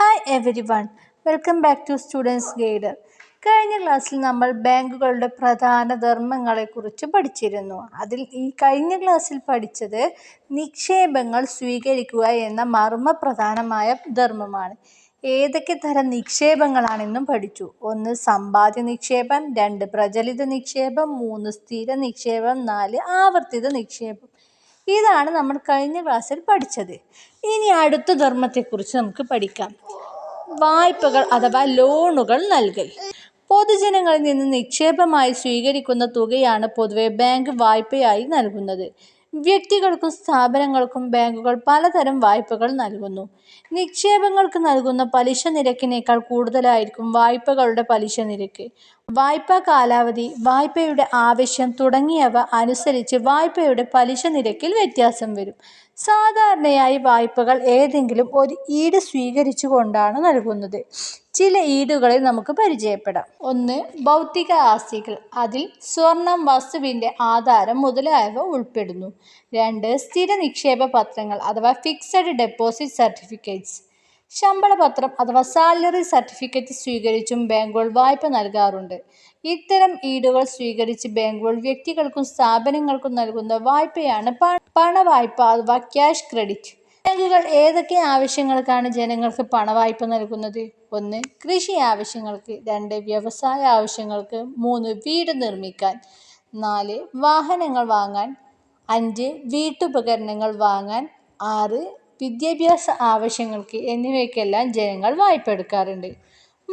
Hi everyone welcome back to students guide കഴിഞ്ഞ ക്ലാസ്സിൽ നമ്മൾ ബാങ്കുകളുടെ പ്രധാന ധർമ്മങ്ങളെക്കുറിച്ച് പഠിച്ചിരുന്നു. അതിൽ ഈ കഴിഞ്ഞ ക്ലാസ്സിൽ പഠിച്ചത് നിക്ഷേപങ്ങൾ സ്വീകരിക്കുക എന്ന മർമ്മ പ്രധാനമായ ധർമ്മമാണ്. ഏതൊക്കെ തരം നിക്ഷേപങ്ങളാണെന്നും പഠിച്ചു. ഒന്ന് സമ്പാദ്യ നിക്ഷേപം രണ്ട് പ്രചലിത നിക്ഷേപം മൂന്ന് സ്ഥിര നിക്ഷേപം നാല് ആവർത്തിത നിക്ഷേപം. ഇതാണ് നമ്മൾ കഴിഞ്ഞ ക്ലാസ്സിൽ പഠിച്ചത്. ഇനി അടുത്ത ധർമ്മത്തെക്കുറിച്ച് നമുക്ക് പഠിക്കാം. വായ്പകൾ അഥവാ ലോണുകൾ നൽകൽ. പൊതുജനങ്ങളിൽ നിന്ന് നിക്ഷേപമായി സ്വീകരിക്കുന്ന തുകയാണ് പൊതുവെ ബാങ്ക് വായ്പയായി നൽകുന്നത്. വ്യക്തികൾക്കും സ്ഥാപനങ്ങൾക്കും ബാങ്കുകൾ പലതരം വായ്പകൾ നൽകുന്നു. നിക്ഷേപങ്ങൾക്ക് നൽകുന്ന പലിശ നിരക്കിനേക്കാൾ കൂടുതലായിരിക്കും വായ്പകളുടെ പലിശ നിരക്ക്. വായ്പാ കാലാവധി വായ്പയുടെ ആവശ്യം തുടങ്ങിയവ അനുസരിച്ച് വായ്പയുടെ പലിശ നിരക്കിൽ വ്യത്യാസം വരും. സാധാരണയായി വായ്പകൾ ഏതെങ്കിലും ഒരു ഈട് സ്വീകരിച്ചു കൊണ്ടാണ് നൽകുന്നത്. ചില ഈടുകളെ നമുക്ക് പരിചയപ്പെടാം. ഒന്ന് ഭൗതിക ആസ്തികൾ. അതിൽ സ്വർണം വസ്തുവിന്റെ ആധാരം മുതലായവ ഉൾപ്പെടുന്നു. രണ്ട് സ്ഥിര നിക്ഷേപ പത്രങ്ങൾ അഥവാ ഫിക്സഡ് ഡെപ്പോസിറ്റ് സർട്ടിഫിക്കറ്റ്സ് ശമ്പളപത്രം അഥവാ സാലറി സർട്ടിഫിക്കറ്റ് സ്വീകരിച്ചും ബാങ്കുകൾ വായ്പ നൽകാറുണ്ട്. ഇത്തരം ഈടുകൾ സ്വീകരിച്ച് ബാങ്കുകൾ വ്യക്തികൾക്കും സ്ഥാപനങ്ങൾക്കും നൽകുന്ന വായ്പയാണ് പണവായ്പ അഥവാ ക്യാഷ് ക്രെഡിറ്റ്. ബാങ്കുകൾ ഏതൊക്കെ ആവശ്യങ്ങൾക്കാണ് ജനങ്ങൾക്ക് പണവായ്പ നൽകുന്നത്? ഒന്ന് കൃഷി ആവശ്യങ്ങൾക്ക്. രണ്ട് വ്യവസായ ആവശ്യങ്ങൾക്ക്. മൂന്ന് വീട് നിർമ്മിക്കാൻ. നാല് വാഹനങ്ങൾ വാങ്ങാൻ. അഞ്ച് വീട്ടുപകരണങ്ങൾ വാങ്ങാൻ. ആറ് വിദ്യാഭ്യാസ ആവശ്യങ്ങൾക്ക്. എന്നിവയ്ക്കെല്ലാം ജനങ്ങൾ വായ്പ എടുക്കാറുണ്ട്.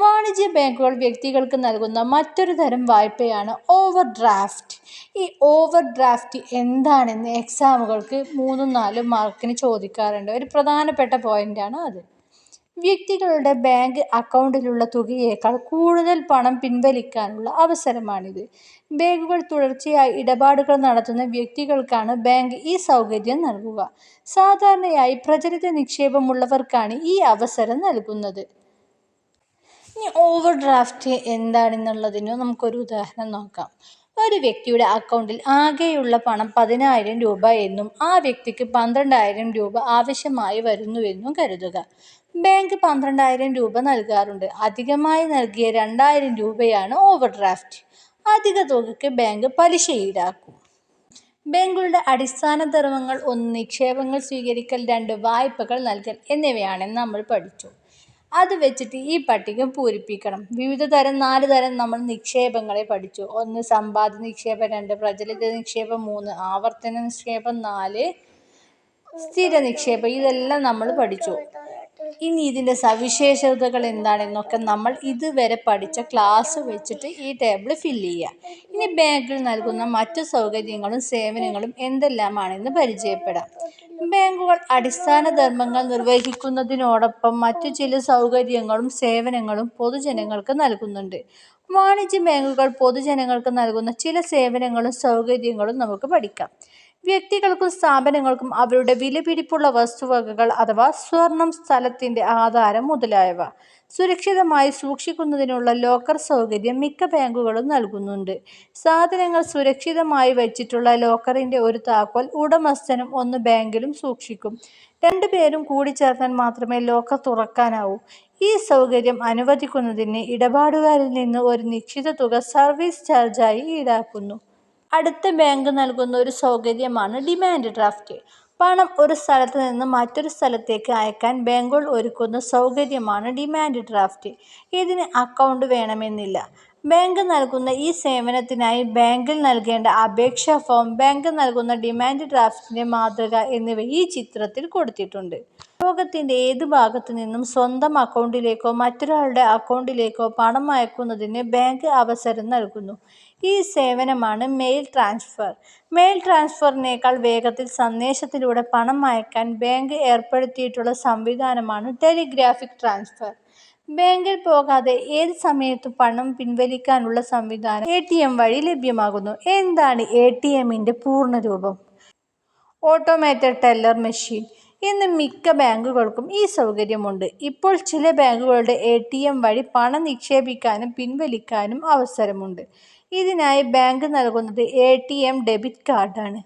വാണിജ്യ ബാങ്കുകൾ വ്യക്തികൾക്ക് നൽകുന്ന മറ്റൊരു തരം വായ്പയാണ് ഓവർ ഡ്രാഫ്റ്റ് ഈ ഓവർ ഡ്രാഫ്റ്റ് എന്താണെന്ന് എക്സാമുകൾക്ക് മൂന്നും നാലും മാർക്കിന് ചോദിക്കാറുണ്ട്. ഒരു പ്രധാനപ്പെട്ട പോയിന്റാണ് അത്. വ്യക്തികളുടെ ബാങ്ക് അക്കൗണ്ടിലുള്ള തുകയേക്കാൾ കൂടുതൽ പണം പിൻവലിക്കാനുള്ള അവസരമാണിത്. ബാങ്കുകൾ തുടർച്ചയായി ഇടപാടുകൾ നടത്തുന്ന വ്യക്തികൾക്കാണ് ബാങ്ക് ഈ സൗകര്യം നൽകുക. സാധാരണയായി പ്രചരിത നിക്ഷേപമുള്ളവർക്കാണ് ഈ അവസരം നൽകുന്നത്. ഇനി ഓവർ ഡ്രാഫ്റ്റ് എന്താണെന്നുള്ളതിന് നമുക്കൊരു ഉദാഹരണം നോക്കാം. ഒരു വ്യക്തിയുടെ അക്കൗണ്ടിൽ ആകെയുള്ള പണം പതിനായിരം രൂപ എന്നും ആ വ്യക്തിക്ക് പന്ത്രണ്ടായിരം രൂപ ആവശ്യമായി വരുന്നുവെന്നും കരുതുക. ബാങ്ക് പന്ത്രണ്ടായിരം രൂപ നൽകാറുണ്ട്. അധികമായി നൽകിയ രണ്ടായിരം രൂപയാണ് ഓവർ ഡ്രാഫ്റ്റ് അധിക തുകയ്ക്ക് ബാങ്ക് പലിശ ഈടാക്കും. ബാങ്കുകളുടെ അടിസ്ഥാന ധർമ്മങ്ങൾ ഒന്ന് നിക്ഷേപങ്ങൾ സ്വീകരിക്കൽ രണ്ട് വായ്പകൾ നൽകൽ എന്നിവയാണെന്ന് നമ്മൾ പഠിച്ചു. അത് വെച്ചിട്ട് ഈ പട്ടിക പൂരിപ്പിക്കണം. വിവിധ തരം നാല് തരം നമ്മൾ നിക്ഷേപങ്ങളെ പഠിച്ചു. ഒന്ന് സമ്പാദ്യ നിക്ഷേപം രണ്ട് പ്രചലിത നിക്ഷേപം മൂന്ന് ആവർത്തന നിക്ഷേപം നാല് സ്ഥിര നിക്ഷേപം ഇതെല്ലാം നമ്മൾ പഠിച്ചു. ഇനി ഇതിന്റെ സവിശേഷതകൾ എന്താണെന്നൊക്കെ നമ്മൾ ഇതുവരെ പഠിച്ച ക്ലാസ് വെച്ചിട്ട് ഈ ടേബിൾ ഫില്ല് ചെയ്യുക ഇനി ബാങ്കിൽ നൽകുന്ന മറ്റു സൗകര്യങ്ങളും സേവനങ്ങളും എന്തെല്ലാമാണെന്ന് പരിചയപ്പെടാം. ബാങ്കുകൾ അടിസ്ഥാന ധർമ്മങ്ങൾ നിർവഹിക്കുന്നതിനോടൊപ്പം മറ്റു ചില സൗകര്യങ്ങളും സേവനങ്ങളും പൊതുജനങ്ങൾക്ക് നൽകുന്നുണ്ട്. വാണിജ്യ ബാങ്കുകൾ പൊതുജനങ്ങൾക്ക് നൽകുന്ന ചില സേവനങ്ങളും സൗകര്യങ്ങളും നമുക്ക് പഠിക്കാം. വ്യക്തികൾക്കും സ്ഥാപനങ്ങൾക്കും അവരുടെ വിലപിടിപ്പുള്ള വസ്തുവകകൾ അഥവാ സ്വർണം സ്ഥലത്തിന്റെ ആധാരം മുതലായവ സുരക്ഷിതമായി സൂക്ഷിക്കുന്നതിനുള്ള ലോക്കർ സൗകര്യം മിക്ക ബാങ്കുകളും നൽകുന്നുണ്ട്. സാധനങ്ങൾ സുരക്ഷിതമായി വച്ചിട്ടുള്ള ലോക്കറിന്റെ ഒരു താക്കോൽ ഉടമസ്ഥനും ഒന്ന് ബാങ്കിലും സൂക്ഷിക്കും. രണ്ടുപേരും കൂടിച്ചേർന്നാൽ മാത്രമേ ലോക്കർ തുറക്കാനാവൂ. ഈ സൗകര്യം അനുവദിക്കുന്നതിന് ഇടപാടുകാരിൽ നിന്ന് ഒരു നിശ്ചിത തുക സർവീസ് ചാർജായി ഈടാക്കുന്നു. അടുത്ത ബാങ്ക് നൽകുന്ന ഒരു സൗകര്യമാണ് ഡിമാൻഡ് ഡ്രാഫ്റ്റ്. പണം ഒരു സ്ഥലത്ത് നിന്ന് മറ്റൊരു സ്ഥലത്തേക്ക് അയക്കാൻ ബാങ്കുകൾ ഒരുക്കുന്ന സൗകര്യമാണ് ഡിമാൻഡ് ഡ്രാഫ്റ്റ്. ഇതിന് അക്കൗണ്ട് വേണമെന്നില്ല. ബാങ്ക് നൽകുന്ന ഈ സേവനത്തിനായി ബാങ്കിൽ നൽകേണ്ട അപേക്ഷാ ഫോം ബാങ്ക് നൽകുന്ന ഡിമാൻഡ് ഡ്രാഫ്റ്റിന്റെ മാതൃക എന്നിവ ഈ ചിത്രത്തിൽ കൊടുത്തിട്ടുണ്ട്. ലോകത്തിന്റെ ഏത് ഭാഗത്തു നിന്നും സ്വന്തം അക്കൗണ്ടിലേക്കോ മറ്റൊരാളുടെ അക്കൗണ്ടിലേക്കോ പണം അയക്കുന്നതിന് ബാങ്ക് അവസരം നൽകുന്നു. ഈ സേവനമാണ് മെയിൽ ട്രാൻസ്ഫർ. മെയിൽ ട്രാൻസ്ഫറിനേക്കാൾ വേഗത്തിൽ സന്ദേശത്തിലൂടെ പണം അയക്കാൻ ബാങ്ക് ഏർപ്പെടുത്തിയിട്ടുള്ള സംവിധാനമാണ് ടെലിഗ്രാഫിക് ട്രാൻസ്ഫർ. ബാങ്കിൽ പോകാതെ ഏത് സമയത്തും പണം പിൻവലിക്കാനുള്ള സംവിധാനം എ ടി എം വഴി ലഭ്യമാകുന്നു. എന്താണ് എ ടി എമ്മിന്റെ പൂർണരൂപം ഓട്ടോമേറ്റഡ് ടെല്ലർ മെഷീൻ. ഇന്ന് മിക്ക ബാങ്കുകൾക്കും ഈ സൗകര്യമുണ്ട്. ഇപ്പോൾ ചില ബാങ്കുകളുടെ എ ടി എം വഴി പണം നിക്ഷേപിക്കാനും പിൻവലിക്കാനും അവസരമുണ്ട്. ഇതിനായി ബാങ്ക് നൽകുന്നത് എ ടി എം ഡെബിറ്റ് കാർഡാണ്.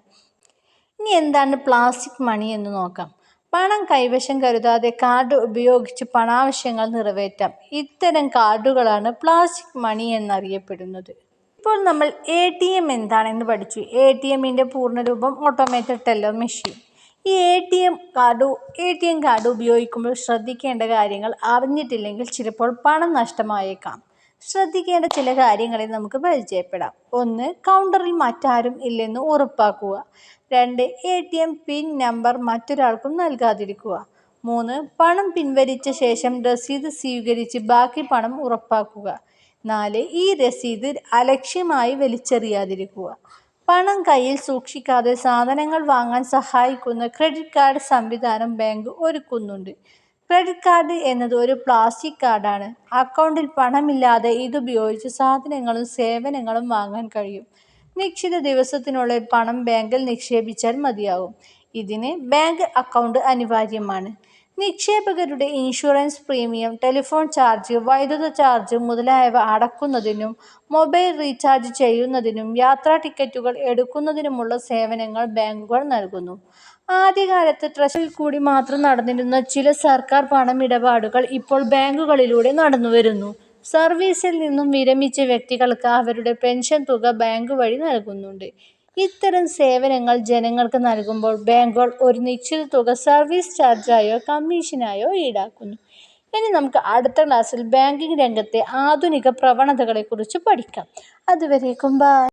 ഇനി എന്താണ് പ്ലാസ്റ്റിക് മണി എന്ന് നോക്കാം. പണം കൈവശം കരുതാതെ കാർഡ് ഉപയോഗിച്ച് പണാവശ്യങ്ങൾ നിറവേറ്റാം. ഇത്തരം കാർഡുകളാണ് പ്ലാസ്റ്റിക് മണി എന്നറിയപ്പെടുന്നത്. ഇപ്പോൾ നമ്മൾ എ ടി എം എന്താണെന്ന് പഠിച്ചു. എ ടി എമ്മിന്റെ പൂർണരൂപം ഓട്ടോമേറ്റഡ് ടെല്ലർ മെഷീൻ. ഈ A T M card A T M card ഉപയോഗിക്കുമ്പോൾ ശ്രദ്ധിക്കേണ്ട കാര്യങ്ങൾ അറിഞ്ഞിട്ടില്ലെങ്കിൽ ചിലപ്പോൾ പണം നഷ്ടമായേക്കാം. ശ്രദ്ധിക്കേണ്ട ചില കാര്യങ്ങളെ നമുക്ക് പരിചയപ്പെടാം. ഒന്ന് കൗണ്ടറിൽ മറ്റാരും ഇല്ലെന്ന് ഉറപ്പാക്കുക. രണ്ട് A T M PIN number മറ്റൊരാൾക്കും നൽകാതിരിക്കുക. മൂന്ന് പണം പിൻവലിച്ച ശേഷം രസീത് സ്വീകരിച്ച് ബാക്കി പണം ഉറപ്പാക്കുക. നാല് ഈ രസീത് അലക്ഷ്യമായി വലിച്ചെറിയാതിരിക്കുക. പണം കയ്യിൽ സൂക്ഷിക്കാതെ സാധനങ്ങൾ വാങ്ങാൻ സഹായിക്കുന്ന ക്രെഡിറ്റ് കാർഡ് സംവിധാനം ബാങ്ക് ഒരുക്കുന്നുണ്ട്. ക്രെഡിറ്റ് കാർഡ് എന്നത് ഒരു പ്ലാസ്റ്റിക് കാർഡാണ് അക്കൗണ്ടിൽ പണമില്ലാതെ ഇതുപയോഗിച്ച് സാധനങ്ങളും സേവനങ്ങളും വാങ്ങാൻ കഴിയും. നിശ്ചിത ദിവസത്തിനുള്ളിൽ പണം ബാങ്കിൽ നിക്ഷേപിച്ചാൽ മതിയാകും. ഇതിന് ബാങ്ക് അക്കൗണ്ട് അനിവാര്യമാണ്. നിക്ഷേപകരുടെ ഇൻഷുറൻസ് പ്രീമിയം ടെലിഫോൺ ചാർജ് വൈദ്യുത ചാർജ് മുതലായവ അടക്കുന്നതിനും മൊബൈൽ റീചാർജ് ചെയ്യുന്നതിനും യാത്രാ ടിക്കറ്റുകൾ എടുക്കുന്നതിനുമുള്ള സേവനങ്ങൾ ബാങ്കുകൾ നൽകുന്നു. ആദ്യകാലത്ത് ട്രഷറിൽ കൂടി മാത്രം നടന്നിരുന്ന ചില സർക്കാർ പണമിടപാടുകൾ ഇപ്പോൾ ബാങ്കുകളിലൂടെ നടന്നുവരുന്നു. സർവീസിൽ നിന്നും വിരമിച്ച വ്യക്തികൾക്ക് അവരുടെ പെൻഷൻ തുക ബാങ്ക് വഴി നൽകുന്നുണ്ട്. ഇത്തരം സേവനങ്ങൾ ജനങ്ങൾക്ക് നൽകുമ്പോൾ ബാങ്കുകൾ ഒരു നിശ്ചിത തുക സർവീസ് ചാർജായോ കമ്മീഷനായോ ഈടാക്കുന്നു. ഇനി നമുക്ക് അടുത്ത ക്ലാസ്സിൽ ബാങ്കിംഗ് രംഗത്തെ ആധുനിക പ്രവണതകളെക്കുറിച്ച് പഠിക്കാം. അതുവരേക്കും ബൈ.